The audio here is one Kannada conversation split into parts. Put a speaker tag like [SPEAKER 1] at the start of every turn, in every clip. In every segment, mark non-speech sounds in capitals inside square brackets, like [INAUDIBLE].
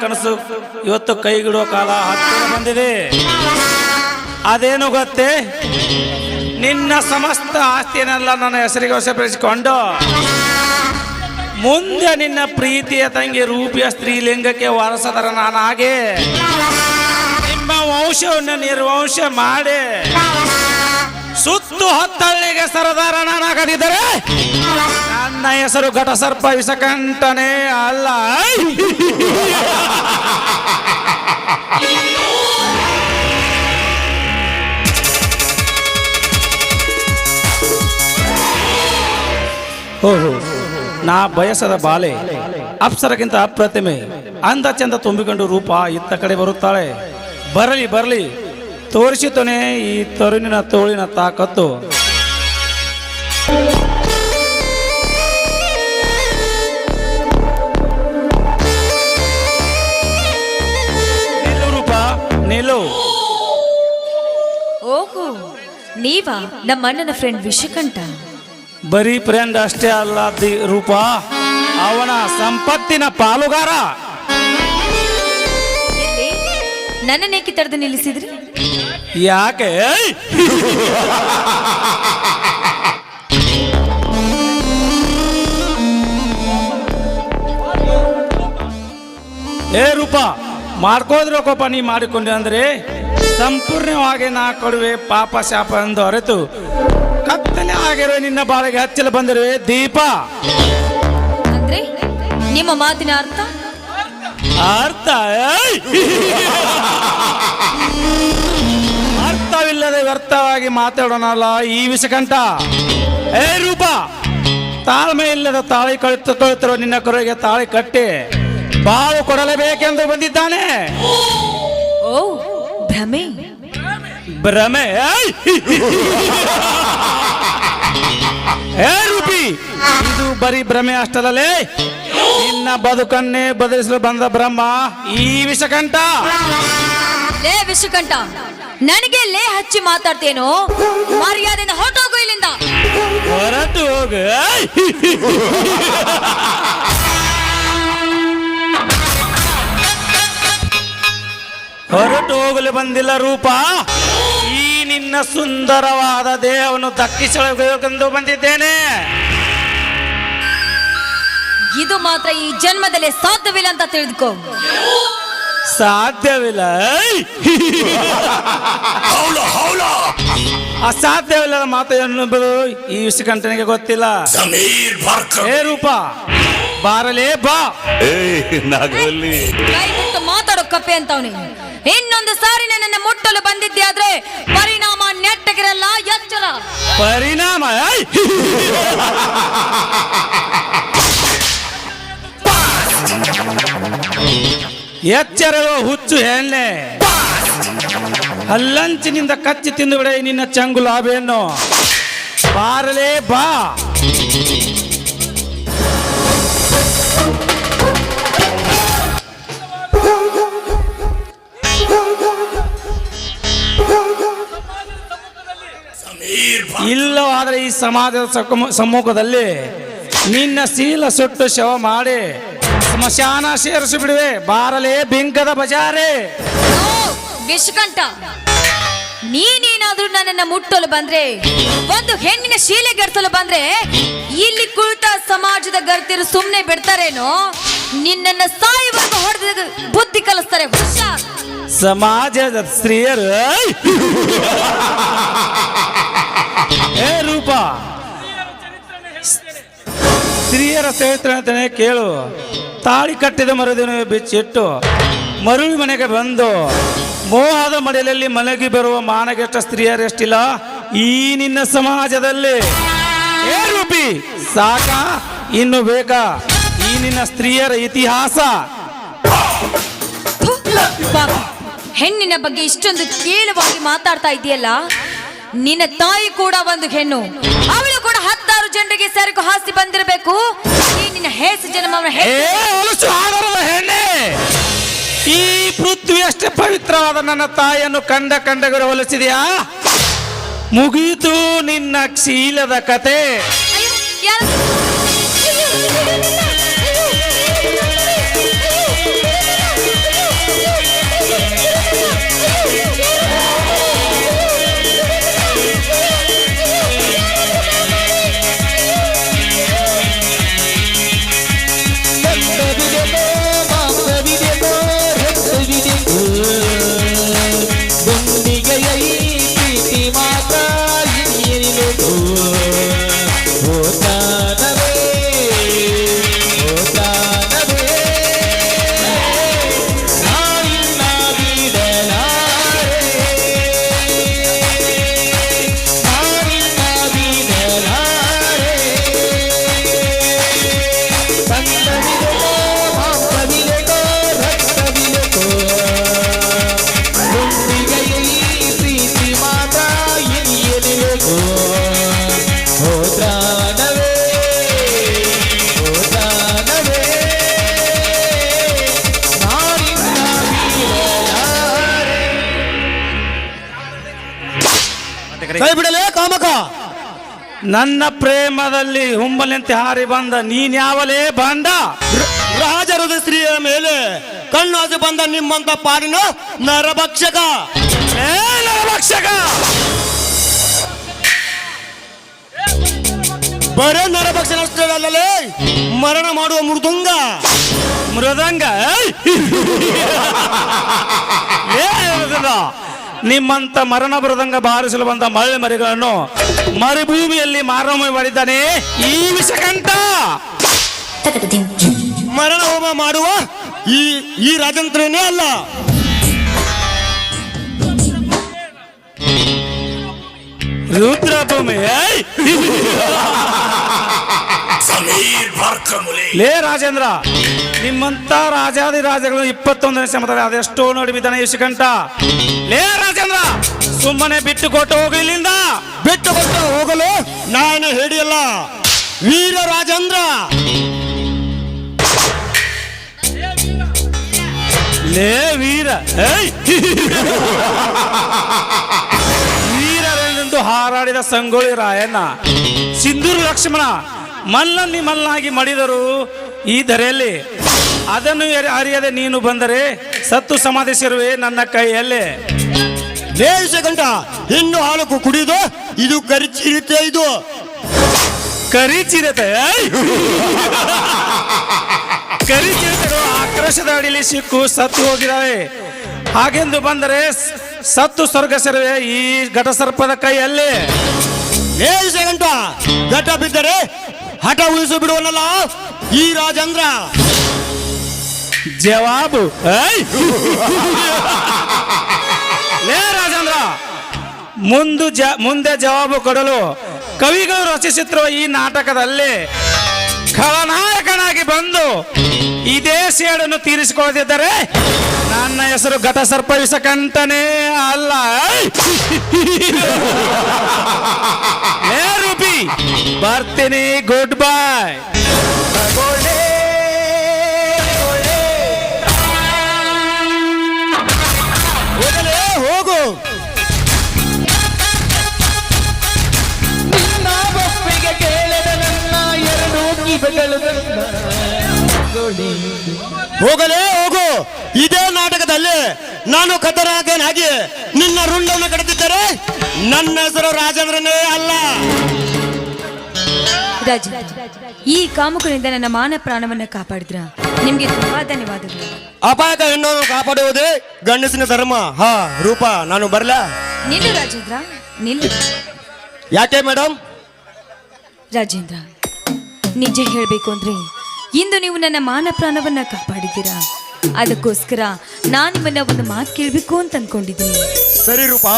[SPEAKER 1] ಕನಸು ಇವತ್ತು ಕೈಗಿಡೋ ಕಾಲ ಹತ್ತಿರ ಬಂದಿದೆ. ಅದೇನು ಗೊತ್ತೇ? ನಿನ್ನ ಸಮಸ್ತ ಆಸ್ತಿಯನ್ನೆಲ್ಲ ನನ್ನ ಹೆಸರಿಗೆ ವಶಪಡಿಸಿಕೊಂಡು ಮುಂದೆ ನಿನ್ನ ಪ್ರೀತಿಯ ತಂಗಿ ರೂಪಿಯ ಸ್ತ್ರೀಲಿಂಗಕ್ಕೆ ವಾರಸದರ ನಾನಾಗೆ. ನಿಮ್ಮ ವಂಶವನ್ನು ನಿರ್ವಂಶ ಮಾಡಿ. ಸುತ್ತು ಹತ್ತಳ್ಳಿಗೆ ಸರದಾರ ನಾನಾಗದಿದ್ದರೆ ನನ್ನ ಹೆಸರು ಘಟಸರ್ಪ ವಿಸಕಂಠನೆ ಅಲ್ಲ. ಓಹೋ, ನಾ ಬಯಸದ ಬಾಲೆ, ಅಪ್ಸರಕ್ಕಿಂತ ಅಪ್ರತಿಮೆ, ಅಂದ ಚಂದ ತುಂಬಿಕೊಂಡು ರೂಪ ಇತ್ತ ಕಡೆ ಬರುತ್ತಾಳೆ. ಬರಲಿ ಬರಲಿ ತೋರಿಸುತ್ತನೆ ಈ ತರುಣಿನ ತೋಳಿನ ತಾಕತ್ತು. ನಿಲ್ಲು ನೀವ
[SPEAKER 2] ಓಹೋ ನೀವಾ ನಮ್ಮ ಅಣ್ಣನ ಫ್ರೆಂಡ್ ವಿಷಕಂಠ
[SPEAKER 1] ಬರೀ ಫ್ರೆಂಡ್ ಅಷ್ಟೇ ಅಲ್ಲ ದಿ ರೂಪ ಅವನ ಸಂಪತ್ತಿನ ಪಾಲುಗಾರ.
[SPEAKER 2] ನನ್ನ ನನ್ನನ್ನೇಕೆ ತಡೆದು ನಿಲ್ಲಿಸಿದ್ರಿ?
[SPEAKER 1] ಯಾಕೆ? ಏ ರೂಪ, ಮಾಡ್ಕೋದ್ರ ಕೋಪ ನೀ ಮಾಡಿಕೊಂಡೆ ಅಂದ್ರೆ ಸಂಪೂರ್ಣವಾಗಿ ನಾ ಕೊಡುವೆ ಪಾಪ ಶಾಪ ಎಂದು ಅರೆತು ಕತ್ತಲೆ ಆಗಿರೋ ನಿನ್ನ ಬಾಳಿಗೆ ಹಚ್ಚಲು ಬಂದಿರುವೆ ದೀಪ.
[SPEAKER 2] ನಿಮ್ಮ ಮಾತಿನ ಅರ್ಥ!
[SPEAKER 1] ಅರ್ಥವಿಲ್ಲದೆ ವ್ಯರ್ಥವಾಗಿ ಮಾತಾಡೋಣಲ್ಲ ಈ ವಿಷಕಂಠ. ಏ ರೂಪ! ತಾಳ್ಮೆ ಇಲ್ಲದ ತಾಳಿ ಕಳಿತು ಕಳಿತಿರೋ ನಿನ್ನ ಕೊರಗೆ ತಾಳಿ ಕಟ್ಟಿ ಬಾವು ಕೊಡಲೇಬೇಕೆಂದು ಬಂದಿದ್ದಾನೆ.
[SPEAKER 2] ಓ ಭ್ರಮೆ.
[SPEAKER 1] ಭ್ರಮೆ! ಏ ರೂಪಿ! ಇದು ಬರೀ ಭ್ರಮೆ ಅಷ್ಟಲ್ಲೇ ನಿನ್ನ ಬದುಕನ್ನೇ ಬದಲಿಸಲು ಬಂದ ಬ್ರಹ್ಮ ಈ ವಿಷಕಂಠ.
[SPEAKER 2] ಲೇ ವಿಷಕಂಠ ನನಗೆ ಲೇ ಹಚ್ಚಿ ಮಾತಾಡ್ತೇನೋ? ಮರ್ಯಾದೆಯಿಂದ ಹೊರಟೋಗು ಇಲ್ಲಿಂದ.
[SPEAKER 1] ಹೊರಟು ಹೋಗು. ಹೊರಟು ಹೋಗಲು ಬಂದಿಲ್ಲ ರೂಪ. ಈ ನಿನ್ನ ಸುಂದರವಾದ ದೇಹವನ್ನು ದಕ್ಕಿಸಬೇಕೆಂದು ಬಂದಿದ್ದೇನೆ.
[SPEAKER 2] ಇದು ಮಾತ್ರ ಈ ಜನ್ಮದಲ್ಲಿ ಸಾಧ್ಯವಿಲ್ಲ ಅಂತ ತಿಳಿದುಕೋ.
[SPEAKER 1] ಸಾಧ್ಯವಿಲ್ಲ. ಅಸಾಧ್ಯವಿಲ್ಲ ಅಸಾಧ್ಯವಿಲ್ಲದ ಮಾತು ಎನ್ನುವುದು ಈ ವಿಷಕಂಠನಿಗೆ ಗೊತ್ತಿಲ್ಲ.
[SPEAKER 3] ಸಮೀರ್
[SPEAKER 1] ಏ ರೂಪ ಬಾರಲೇ ಬಾ.
[SPEAKER 3] ಏ ನಾಗವಲ್ಲಿ
[SPEAKER 2] ಕೈ ಬಿಟ್ಟು ಮಾತಾಡೋ ಕಪ್ಪೆ ಅಂತವನಿ. ಇನ್ನೊಂದು ಸಾರಿ ನನ್ನ ಮುಟ್ಟಲು ಬಂದಿದ್ದೆ ಆದ್ರೆ ಪರಿಣಾಮ ನೆಟ್ಟಗಿರಲ್ಲ ಎಚ್ಚರ
[SPEAKER 1] ಪರಿಣಾಮ ಏಯ್! ಎಚ್ಚರವೋ ಹುಚ್ಚು ಹೆಣ್ಣೆ. ಹಲ್ಲಂಚಿನಿಂದ ಕಚ್ಚಿ ತಿಂದು ಬಿಡ ನಿನ್ನ ಚಂಗು ಲಾಭೇನು ಬಾರಲೇ ಬಾ. ಇಲ್ಲವಾದರೆ ಈ ಸಮಾಜದ ಸಮ್ಮುಖದಲ್ಲಿ ನಿನ್ನ ಶೀಲ ಸುಟ್ಟು ಶವ ಮಾಡಿ ಸ್ಮಶಾನ ಸೇರಿಸಿ ಬಿಡುವೆ. ಬಾರಲೇ ಬಿಂಕದ ಬಜಾರೆ.
[SPEAKER 2] ವಿಷಕಂಠ ನೀನೇನಾದ್ರೂ ನನ್ನ ಮುಟ್ಟಲು ಬಂದ್ರೆ ಒಂದು ಹೆಣ್ಣಿನ ಶೀಲೆ ಗರ್ಸಲು ಬಂದ್ರೆ ಇಲ್ಲಿ ಕುಳಿತ ಸಮಾಜದ ಗರ್ತಿರು ಸುಮ್ಮನೆ ಬಿಡ್ತಾರೇನೋ? ನಿನ್ನನ್ನ ಸಾಯುವಾಗ ಹೊಡೆದ ಬುದ್ಧಿ ಕಲಿಸ್ತಾರೆ. ಹುಷಾರ್
[SPEAKER 1] ಸಮಾಜದ ಸ್ತ್ರೀಯರು! ಏ ರೂಪ. ಸ್ತ್ರೀಯರ ಸ್ನೇಹಿತರ ಅಂತಾನೆ ಕೇಳು. ತಾಳಿ ಕಟ್ಟಿದ ಮರುದಿನ ಬಿಚ್ಚಿಟ್ಟು ಮರುಳಿ ಮನೆಗೆ ಬಂದು ಮೋಹದ ಮಡಿಲಲ್ಲಿ ಮಲಗಿ ಬರುವ ಮಾನಗೆಟ್ಟ ಸ್ತ್ರೀಯರೆಷ್ಟಿಲ್ಲ? ಈ ನಿನ್ನ ಸಮಾಜದಲ್ಲಿ. ಏ ರೂಪಿ, ಸಾಕ? ಇನ್ನು ಬೇಕಾ ಈ ನಿನ್ನ ಸ್ತ್ರೀಯರ ಇತಿಹಾಸ.
[SPEAKER 2] ಹೆಣ್ಣಿನ ಬಗ್ಗೆ ಇಷ್ಟೊಂದು ಕೇಳುವಾಗಿ ಮಾತಾಡ್ತಾ ಇದೆಯಲ್ಲ? ನಿನ್ನ ತಾಯಿ ಕೂಡ ಒಂದು ಹೆಣ್ಣು. ಅವಳು ಹತ್ತಾರು ಜನರಿಗೆ ಸರಕು ಹಾಸಿ ಬಂದಿರಬೇಕು. ಈ ನಿನ್ನ ಹೇಸು ಜನ್ಮವನ್ನ
[SPEAKER 1] ಏ
[SPEAKER 2] ಹೆ-
[SPEAKER 1] ಹೊಲಸು ಆಧಾರದ ಹೆಣ್ಣೆ? ಈ ಪೃಥ್ವಿ ಅಷ್ಟೇ ಪವಿತ್ರವಾದ ನನ್ನ ತಾಯಿಯನ್ನು ಕಂಡ ಕಂಡಗರು ಹೊಲಿಸಿದೆಯಾ? ಮುಗೀತು ನಿನ್ನ ಕ್ಷೀಲದ ಕತೆ. ನನ್ನ ಪ್ರೇಮದಲ್ಲಿ ಹುಂಬಲಿಂತೆ ಹಾರಿ ಬಂದ ನೀನ್ಯಾವಲೇ ಬಂದ
[SPEAKER 4] ರಾಜರದ ಸ್ತ್ರೀಯ ಮೇಲೆ ಕಣ್ಣು ಹಸಿ ಬಂದ ನಿಮ್ಮಂತ ಪಾಡಿನ ನರಭಕ್ಷಕ
[SPEAKER 1] ಏ, ನರಭಕ್ಷಕ
[SPEAKER 4] ಬರೇ ನರಭಕ್ಷಣ ಮರಣ ಮಾಡುವ ಮೃದುಂಗ
[SPEAKER 1] ಮೃದಂಗ! [LAUGHS] ಏ? ನಿಮ್ಮಂತ ಮರಣ ಬರದಂಗ ಬಾರಿಸಲು ಬಂದ ಮಳೆ ಮರಿಗಳನ್ನು ಮರುಭೂಮಿಯಲ್ಲಿ ಮಾರಮ್ಮ ಮಾಡಿದ್ದಾನೆ ಈ ವಿಷಕಂಠ.
[SPEAKER 4] ಮರಣ ಹೋಮ ಮಾಡುವ ಈ ಈ ರಾಜಂತ್ರನೇ ಅಲ್ಲ.
[SPEAKER 1] ರುದ್ರಭೂಮಿ ಲೇ ರಾಜೇಂದ್ರ ನಿಮ್ಮಂತ ರಾಜಾದಿ ರಾಜಗಳು ಇಪ್ಪತ್ತೊಂದನೇ ಶಮದಲ್ಲಿ ಅದೆಷ್ಟೋ ನೋಡಿ ಬಿದ್ದಾನೆ ಯಶಕಂಠ ಲೇ ರಾಜೇಂದ್ರ ಸುಮ್ಮನೆ ಬಿಟ್ಟು ಕೊಟ್ಟು ಹೋಗು ಇಲ್ಲಿಂದ.
[SPEAKER 4] ಬಿಟ್ಟು ಕೊಟ್ಟು ಹೋಗಲು ನಾನು ಹೇಳಿಯಲ್ಲ ವೀರ ರಾಜೇಂದ್ರ.
[SPEAKER 1] ಲೇ ವೀರ ವೀರ ವೀರರೆಂದು ಹಾರಾಡಿದ ಸಂಗೊಳ್ಳಿ ರಾಯಣ್ಣ ಸಿಂಧೂರು ಲಕ್ಷ್ಮಣ ಮಲ್ಲಲ್ಲಿ ಮಲ್ಲಾಗಿ ಮಡಿದರು ಈ ಧರೆಯಲ್ಲಿ ಅದನ್ನು ಅರಿಯದೆ ನೀನು ಬಂದರೆ ಸತ್ತು ಸಮಾಧಿಸಿರುವೆ ನನ್ನ ಕೈಯಲ್ಲಿ.
[SPEAKER 4] ದೇಶ ಇನ್ನು ಹಾಲು ಕು- ಕುಡಿದು ಇದು ಕರಿಚಿರುತ್ತೆ ಇದು.
[SPEAKER 1] ಕರಿಚಿರತೆ? ಕರಿಚಿರತೆಗಳು ಆಕ್ರೋಶದ ಅಡಿಲಿ ಸಿಕ್ಕು ಸತ್ತು ಹೋಗಿದ್ದಾವೆ. ಹಾಗೆಂದು ಬಂದರೆ ಸತ್ತು ಸ್ವರ್ಗ ಸೇರುವೆ ಈ ಘಟಸರ್ಪದ ಕೈಯಲ್ಲಿ.
[SPEAKER 4] ದೇಶ ಗಂಟ ಘಟ ಬಿದ್ದರೆ ಹಠ ಉಳಿಸು ಬಿಡುವನಲ್ಲ. ಈ ರಾಜೇಂದ್ರ.
[SPEAKER 1] ಜವಾಬು. ಏಯ್! ಲೇ ರಾಜೇಂದ್ರ. ಮುಂದು ಜ ಮುಂದೆ ಜವಾಬು ಕೊಡಲು ಕವಿಗಳು ರಚಿಸುತ್ತಿರುವ ಈ ನಾಟಕದಲ್ಲಿ ಖಳನಾಯಕನಾಗಿ ಬಂದು ಇದೇ ಸೇಡನ್ನು ತೀರಿಸಿಕೊಳ್ಳದಿದ್ದರೆ ನನ್ನ ಹೆಸರು ಗತ ಸರ್ಪವಿಸಕಂತನೇ ಅಲ್ಲ. ಬರ್ತೀನಿ ಗುಡ್ ಬೈ
[SPEAKER 4] ಹೋಗಲೇ ಹೋಗು. ಹೋಗಲೇ ಹೋಗು. ಇದೇ ನಾಟಕದಲ್ಲಿ ನಾನು ಕಥರಾಗನಾಗಿ ನಿನ್ನ ರುಂಡವನ್ನು ಕಡಿದಿದ್ದರೆ ನನ್ನ ಹೆಸರು ರಾಜೇಂದ್ರನೇ ಅಲ್ಲ.
[SPEAKER 2] ರಾಜ ಈ ಕಾಮುಕನಿಂದ ನನ್ನ ಮಾನ ಪ್ರಾಣವನ್ನ ಕಾಪಾಡಿದ್ರ. ನಿಮ್ಗೆ ತುಂಬಾ ಧನ್ಯವಾದಗಳು.
[SPEAKER 4] ಅಪಾಯದ ಹೆಣ್ಣನ್ನು ಕಾಪಾಡುವುದೇ ಗಂಡಸಿನ ಧರ್ಮ. ಹಾ ರೂಪ ನಾನು ಬರಲಾ.
[SPEAKER 2] ನಿಲ್ಲು ರಾಜೇಂದ್ರ ನಿಲ್ಲು.
[SPEAKER 4] ಯಾಕೆ ಮೇಡಮ್
[SPEAKER 2] ರಾಜೇಂದ್ರ ನಿಜ ಹೇಳಬೇಕು ಅಂದ್ರೆ ಇಂದು ನೀವು ನನ್ನ ಮಾನ ಪ್ರಾಣವನ್ನ ಕಾಪಾಡಿದ್ದೀರಾ? ಅದಕ್ಕೋಸ್ಕರ ನಾನು ನಿಮ್ಮನ್ನ ಒಂದು ಮಾತು ಕೇಳಬೇಕು ಅಂತ ಅನ್ಕೊಂಡಿದ್ದೀನಿ.
[SPEAKER 4] ಸರಿ ರೂಪ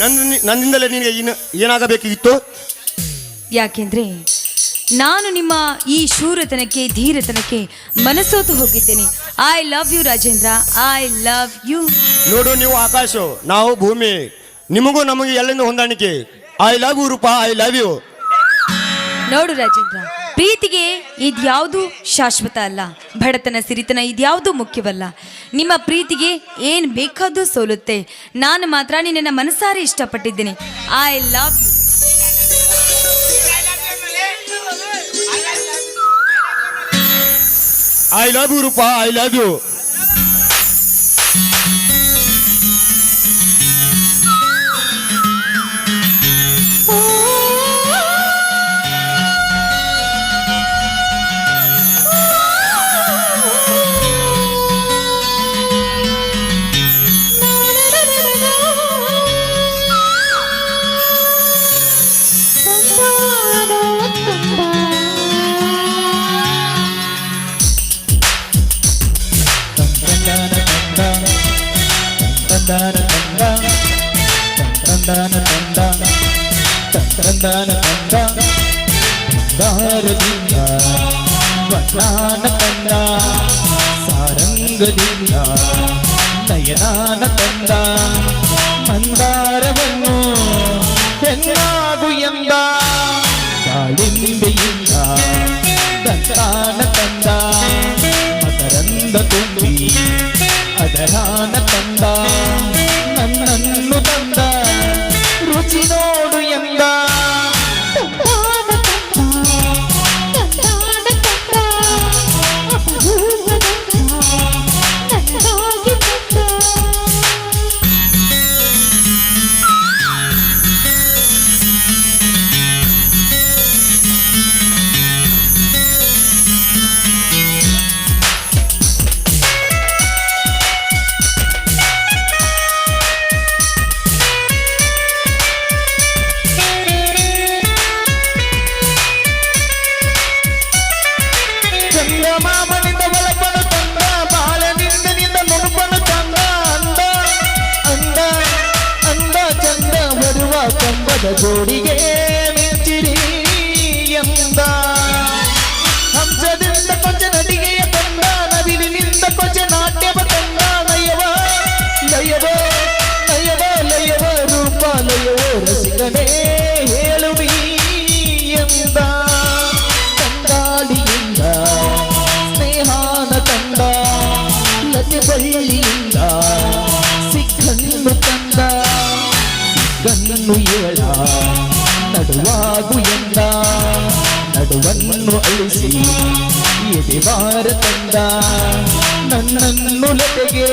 [SPEAKER 4] ನನ್ನ ನನ್ನಿಂದಲೇ ನಿನಗೆ ಏನು ಏನಾಗಬೇಕಿತ್ತು?
[SPEAKER 2] ಯಾಕೆಂದ್ರೆ ನಾನು ನಿಮ್ಮ ಈ ಶೂರತನಕ್ಕೆ ಧೀರತನಕ್ಕೆ ಮನಸೋತು ಹೋಗಿದ್ದೇನೆ. I love you Rajendra. I love you
[SPEAKER 4] ನೋಡು ನೀವು ಆಕಾಶ ನಾವು ಭೂಮಿ. ನಿಮಗೂ ನಮಗೆ ಎಲ್ಲಿಂದ ಹೊಂದಾಣಿಕೆ? I love you Roopa. I love you
[SPEAKER 2] ನೋಡು ರಾಜೇಂದ್ರ ಪ್ರೀತಿಗೆ ಇದ್ಯಾವುದು ಶಾಶ್ವತ ಅಲ್ಲ. ಬಡತನ ಸಿರಿತನ ಇದ್ಯಾವುದು ಮುಖ್ಯವಲ್ಲ. ನಿಮ್ಮ ಪ್ರೀತಿಗೆ ಏನು ಬೇಕಾದ್ರೂ ಸೋಲುತ್ತೆ. ನಾನು ಮಾತ್ರ ನಿನ್ನ ಮನಸಾರೆ ಇಷ್ಟಪಟ್ಟಿದ್ದೇನೆ. I love you
[SPEAKER 4] I love you Roopa I love you
[SPEAKER 5] ಮನ್ನು ಅಳಿಸಿ ಎದೆ ಬಾರ ತಂದ. ನನ್ನನ್ನು ಲತೆಗೆ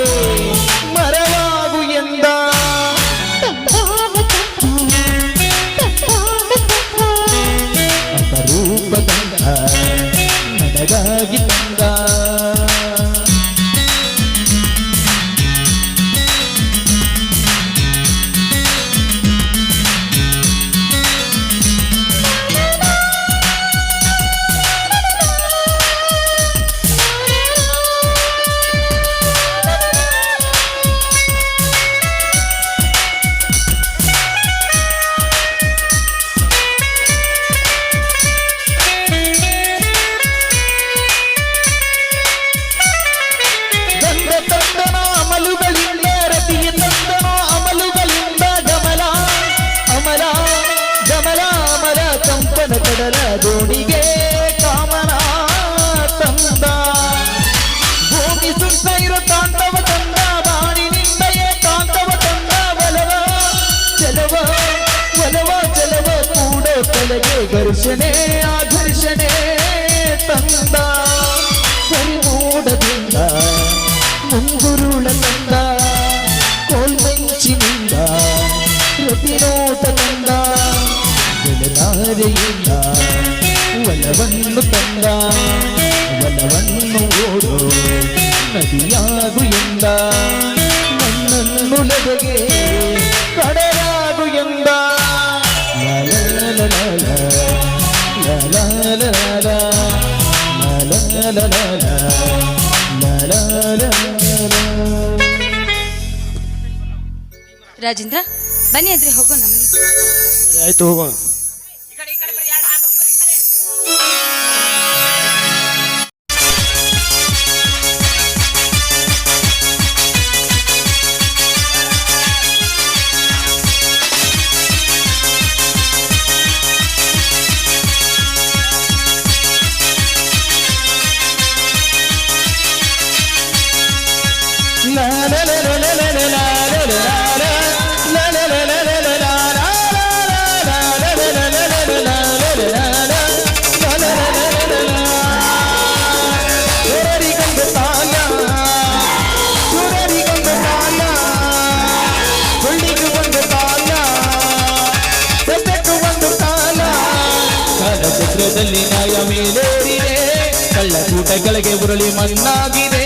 [SPEAKER 5] ಒಲವನ್ನು ತಂದ ಒಲವನ್ನು ಓಡು ನದಿಯಾಗು ಎಂದ ನನ್ನನ್ನು ನದಗೆ
[SPEAKER 2] ರಾಜೇಂದ್ರ ಬನ್ನಿ ಅಂದ್ರೆ ಹೋಗೋಣ ನಮ್ಮನೆ
[SPEAKER 4] ಆಯ್ತು ಹೋಗೋಣ
[SPEAKER 5] ದೇಶದಲ್ಲಿ ನಾಯ ಮೇಲೇರಿದೆ. ಕಳ್ಳಕೂಟಗಳಿಗೆ ಉರುಳಿ ಮಣ್ಣಾಗಿದೆ.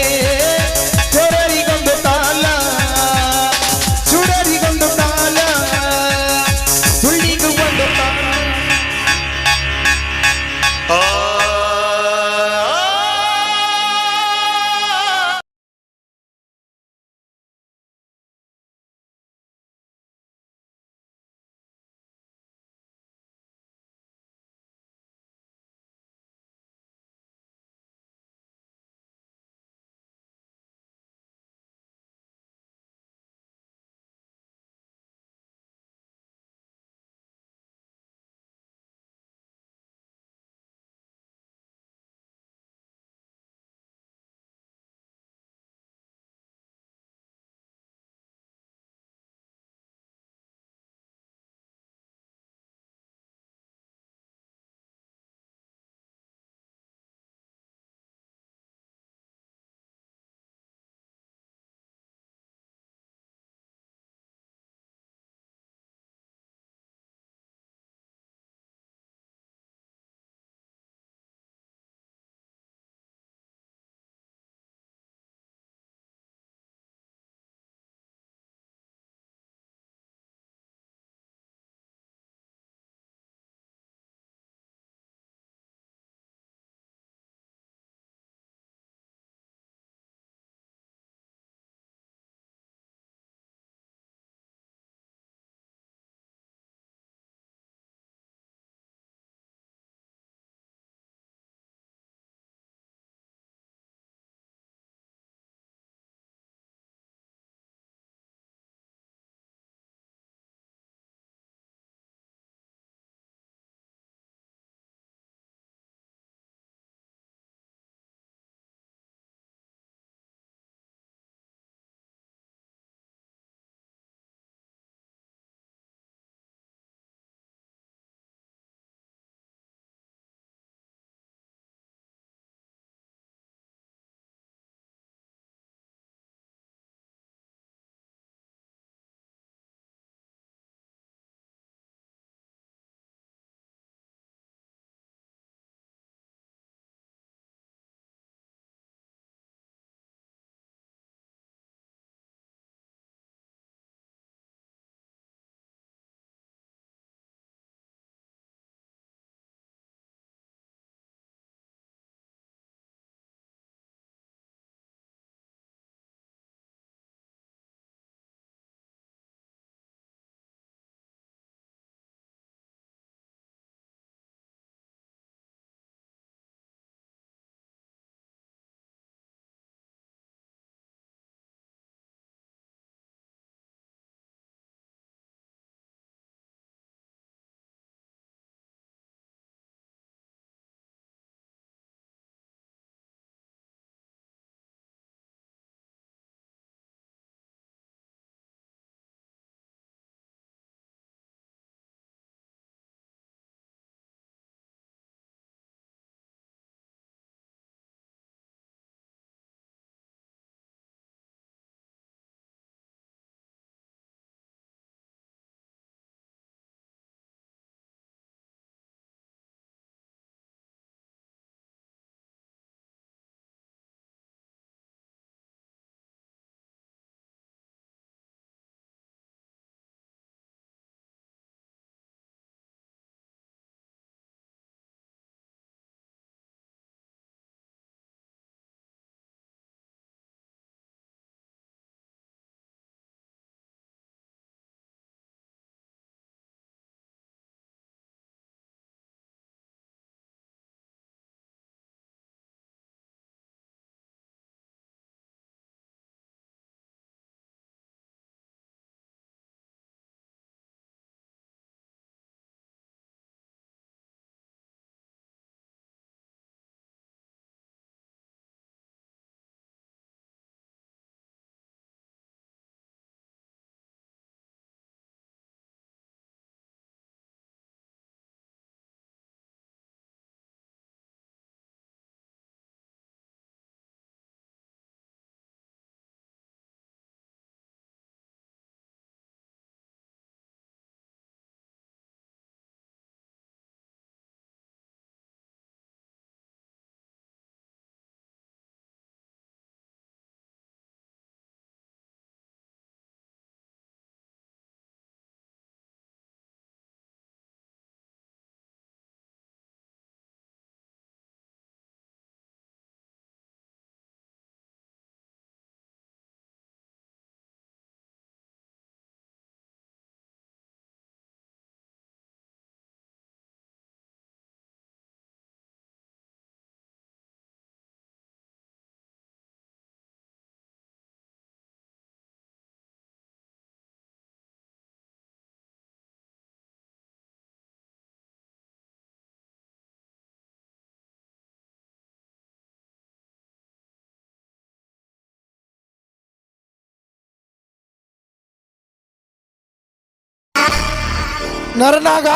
[SPEAKER 6] ನರನಾಗ.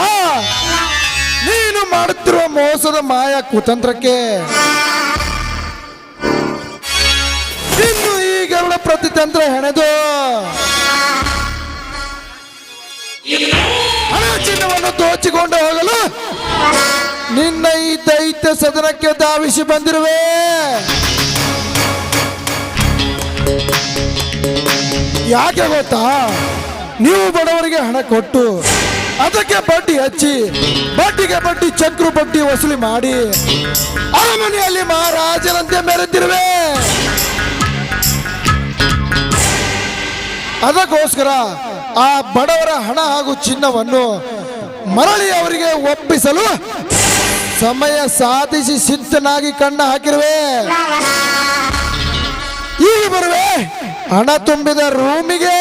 [SPEAKER 6] ನೀನು ಮಾಡುತ್ತಿರುವ ಮೋಸದ ಮಾಯ ಕುತಂತ್ರಕ್ಕೆ ಇನ್ನು ಈಗೆಲ್ಲ ಗರುಡ ಪ್ರತಿತಂತ್ರ ಹೆಣೆದು. ಹಣ ಚಿನ್ನವನ್ನು ದೋಚಿಕೊಂಡು ಹೋಗಲು ನಿನ್ನ ಈ ದೈತ್ಯ ಸದನಕ್ಕೆ ಧಾವಿಸಿ ಬಂದಿರುವೆ. ಯಾಕೆ ಗೊತ್ತಾ? ನೀವು ಬಡವರಿಗೆ ಹಣ ಕೊಟ್ಟು ಅದಕ್ಕೆ ಬಡ್ಡಿ ಹಚ್ಚಿ, ಬಡ್ಡಿಗೆ ಬಡ್ಡಿ, ಚಕ್ರು ಬಡ್ಡಿ ವಸೂಲಿ ಮಾಡಿ. ಅರಮನೆಯಲ್ಲಿ ಮಹಾರಾಜನಂತೆ ಮೆರೆದಿರುವೆ. ಅದಕ್ಕೋಸ್ಕರ ಆ ಬಡವರ ಹಣ ಹಾಗೂ ಚಿನ್ನವನ್ನು ಮರಳಿ ಅವರಿಗೆ ಒಪ್ಪಿಸಲು ಸಮಯ ಸಾಧಿಸಿ ಸಿದ್ಧನಾಗಿ ಕಣ್ಣ ಹಾಕಿರುವೆ. ಈಗ ಬರುವೆ ಹಣ ತುಂಬಿದ ರೂಮಿಗೆ.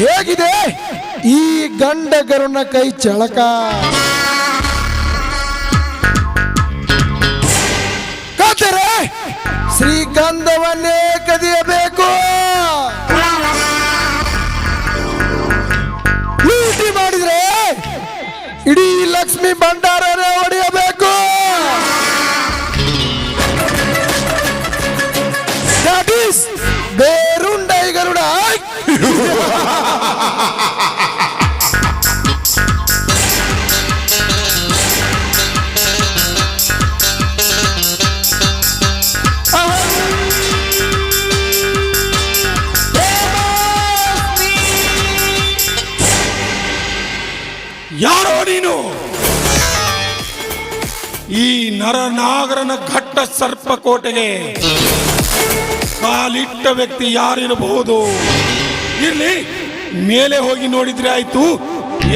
[SPEAKER 6] ಹೇಗಿದೆ? ಈ ಗಂಡ ಗರುಣ ಕೈ ಚಳಕ. ಕಾದರೆ ಶ್ರೀಗಂಧವನ್ನೇ ಕದಿಯಬೇಕು. ಲೂಟಿ ಮಾಡಿದ್ರೆ ಇಡೀ ಲಕ್ಷ್ಮಿ ಭಂಡಾರನೇ ಹೊಡೆಯಬೇಕು
[SPEAKER 3] ಯಾರೋ ನೀನು? ಈ ನರನಾಗರನ ಘಟ್ಟ ಸರ್ಪ ಕೋಟೆಗೆ ಕಾಲಿಟ್ಟ ವ್ಯಕ್ತಿ ಯಾರಿರಬಹುದು? ಇರ್ಲಿ, ಮೇಲೆ ಹೋಗಿ ನೋಡಿದ್ರೆ ಆಯ್ತು.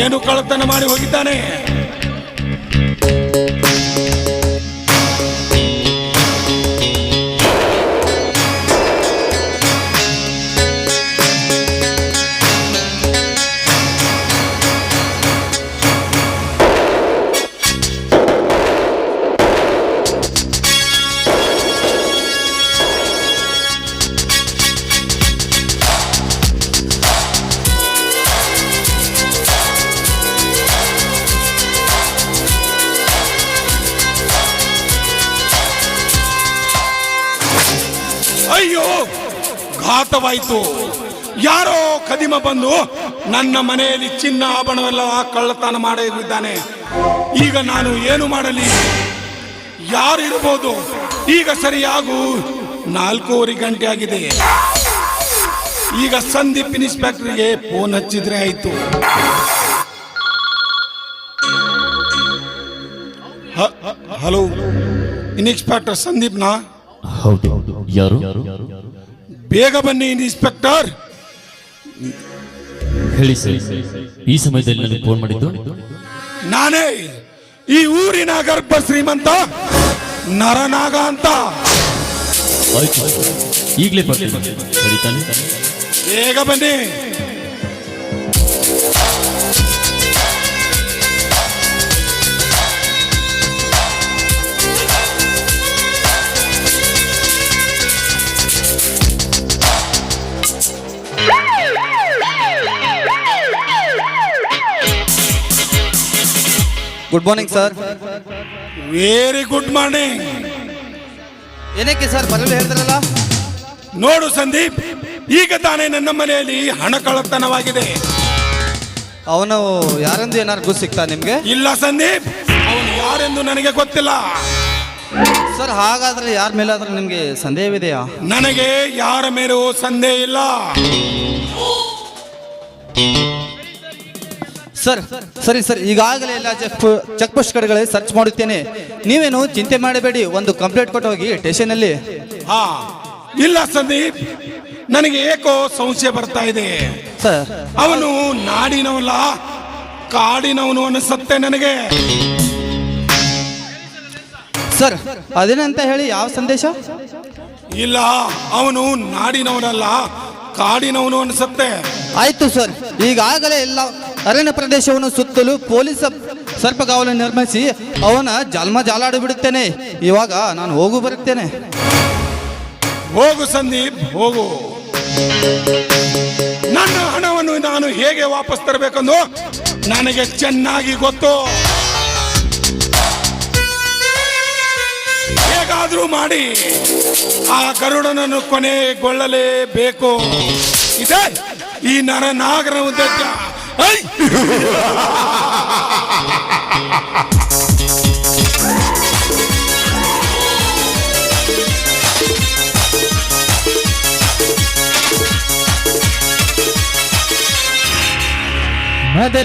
[SPEAKER 3] ಏನು ಕಳ್ಳತನ ಮಾಡಿ ಹೋಗಿದ್ದಾನೆ? ಘಾತವಾಯಿತು ಯಾರೋ ಕದಿಮ ಬಂದು ನನ್ನ ಮನೆಯಲ್ಲಿ ಚಿನ್ನ ಆಭರಣವೆಲ್ಲ ಕಳ್ಳತನ ಮಾಡಿದ್ದಾನೆ. ಈಗ ನಾನು ಏನು ಮಾಡಲಿ? ಯಾರು ಇರ್ಬೋದು? ಈಗ ಸರಿಯಾಗು. ನಾಲ್ಕೂವರೆ ಗಂಟೆ ಆಗಿದೆ. ಈಗ ಸಂದೀಪ್ ಇನ್ಸ್ಪೆಕ್ಟರ್ಗೆ ಫೋನ್ ಹಚ್ಚಿದ್ರೆ ಆಯ್ತು. ಹಲೋ ಇನ್ಸ್ಪೆಕ್ಟರ್ ಸಂದೀಪ್ನಾ?
[SPEAKER 7] ಹೌದು ಯಾರು?
[SPEAKER 3] ಬೇಗ ಬನ್ನಿ ಇನ್ಸ್ಪೆಕ್ಟರ್.
[SPEAKER 7] ಹೇಳಿ ಸರ್ ಈ ಸಮಯದಲ್ಲಿ ನನಗೆ ಫೋನ್ ಮಾಡಿದ್ದು?
[SPEAKER 3] ನಾನೇ ಈ ಊರಿನ ಗರ್ಭ ಶ್ರೀಮಂತ ನರನಾಗ ಅಂತ.
[SPEAKER 7] ಆಯ್ತು. ಈಗಲೇ ಬರ್ತೀನಿ. ಸರಿ ತಾನೆ?
[SPEAKER 3] ಬೇಗ ಬನ್ನಿ.
[SPEAKER 8] Good morning sir
[SPEAKER 3] very good morning
[SPEAKER 8] ಏನಕ್ಕೆ ಸರ್ ಬರಲು ಹೇಳ್ತಾರಲ್ಲ?
[SPEAKER 3] ನೋಡು ಸಂದೀಪ್ ಈಗ ತಾನೇ ನನ್ನ ಮನೆಯಲ್ಲಿ ಹಣ ಕಳ್ಳತನವಾಗಿದೆ.
[SPEAKER 8] ಅವನು ಯಾರೆಂದು ಏನಾರು ಗುರು ಸಿಗ್ತಾ ನಿಮ್ಗೆ?
[SPEAKER 3] ಇಲ್ಲ ಸಂದೀಪ್ ಅವನು ಯಾರೆಂದು ನನಗೆ ಗೊತ್ತಿಲ್ಲ.
[SPEAKER 8] ಸರ್ ಹಾಗಾದ್ರೆ ಯಾರ ಮೇಲಾದ್ರೂ ನಿಮ್ಗೆ ಸಂದೇಹವಿದೆಯಾ
[SPEAKER 3] ನನಗೆ ಯಾರ ಮೇಲೂ ಸಂದೇಹ ಇಲ್ಲ.
[SPEAKER 8] ಸರ್ ಸರಿ ಸರ್ ಈಗಾಗಲೇ ಎಲ್ಲ ಚೆಕ್ ಚೆಕ್ ಪೋಸ್ಟ್ ಕಡೆಗಳಲ್ಲಿ ಸರ್ಚ್ ಮಾಡುತ್ತೇನೆ. ನೀವೇನು ಚಿಂತೆ ಮಾಡಬೇಡಿ ಒಂದು ಕಂಪ್ಲೇಂಟ್ ಕೊಟ್ಟು ಹೋಗಿ ಸ್ಟೇಷನಲ್ಲಿ
[SPEAKER 3] ಹಾ ಇಲ್ಲ ಸಂದೀಪ್ ನನಗೆ ಏಕೋ ಸಂಶಯ ಬರ್ತಾ ಇದೆ.
[SPEAKER 8] ಸರ್.
[SPEAKER 3] ಅವನು ನಾಡಿನವಲ್ಲ ಕಾಡಿನವನು ಅನಿಸುತ್ತೆ ನನಗೆ.
[SPEAKER 8] ಸರ್ ಅದೇನಂತ ಹೇಳಿ ಯಾವ ಸಂದೇಶ?
[SPEAKER 3] ಇಲ್ಲ ಅವನು ನಾಡಿನವನಲ್ಲ ಕಾಡಿನವನು ಅನಿಸುತ್ತೆ.
[SPEAKER 8] ಆಯ್ತು ಸರ್ ಈಗಾಗಲೇ ಎಲ್ಲ ಅರಣ್ಯ ಪ್ರದೇಶವನ್ನು ಸುತ್ತಲೂ ಪೊಲೀಸ್ ಸರ್ಪಗಾವಲು ನಿರ್ಮಿಸಿ ಅವನ ಜನ್ಮ ಜಾಲಾಡಿ ಬಿಡುತ್ತೇನೆ. ಇವಾಗ ನಾನು ಹೋಗು ಬರುತ್ತೇನೆ.
[SPEAKER 3] ಹೋಗು ಸಂದೀಪ್, ಹೋಗು. ನನ್ನ ಹಣವನ್ನು ನಾನು ಹೇಗೆ ವಾಪಸ್ ತರಬೇಕೆಂದು ನನಗೆ ಚೆನ್ನಾಗಿ ಗೊತ್ತು. ಹೇಗಾದ್ರೂ ಮಾಡಿ ಆ ಗರುಡನನ್ನು ಕೊನೆಗೊಳ್ಳಲೇಬೇಕು. ಇದೆ ಈ ನರನಾಗರ ಉದ್ದೇಶ ¡Ay!
[SPEAKER 5] Más de